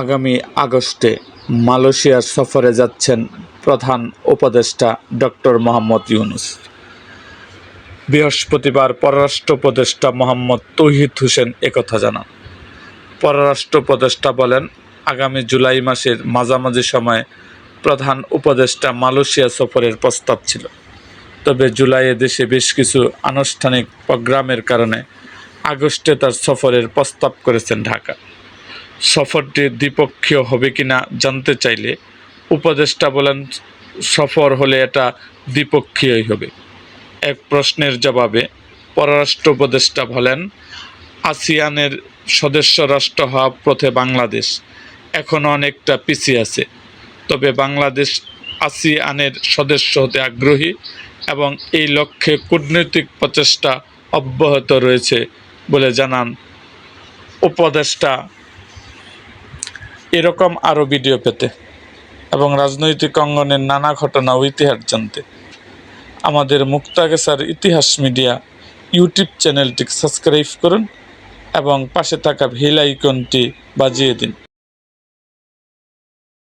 আগামী আগস্টে মালয়েশিয়ার সফরে যাচ্ছেন প্রধান উপদেষ্টা ডক্টর মোহাম্মদ ইউনুস। বৃহস্পতিবার পররাষ্ট্র উপদেষ্টা মোহাম্মদ তৌহিদ হোসেন একথা জানান। পররাষ্ট্র উপদেষ্টা বলেন, আগামী জুলাই মাসের মাঝামাঝি সময়ে প্রধান উপদেষ্টা মালয়েশিয়া সফরের প্রস্তাব ছিল। তবে জুলাইয়ে দেশে বেশ কিছু আনুষ্ঠানিক প্রোগ্রামের কারণে আগস্টে তার সফরের প্রস্তাব করেছেন ঢাকা। সফরটি দ্বিপক্ষীয় হবে কিনা জানতে চাইলে উপদেষ্টা বলেন, সফর হলে এটা দ্বিপক্ষীয়ই হবে। এক প্রশ্নের জবাবে পররাষ্ট্র উপদেষ্টা বলেন, আসিয়ানের সদস্য রাষ্ট্র হওয়া পথে বাংলাদেশ এখনও অনেকটা পিছিয়ে আছে। তবে বাংলাদেশ আসিয়ানের সদস্য হতে আগ্রহী এবং এই লক্ষ্যে কূটনৈতিক প্রচেষ্টা অব্যাহত রয়েছে বলে জানান উপদেষ্টা। এরকম আরও ভিডিও পেতে এবং রাজনৈতিক অঙ্গনের নানা ঘটনা ও ইতিহাস জানতে। আমাদের মুক্তাগেসার ইতিহাস মিডিয়া ইউটিউব চ্যানেলটি সাবস্ক্রাইব করুন এবং পাশে থাকা ভিল আইকনটি বাজিয়ে দিন।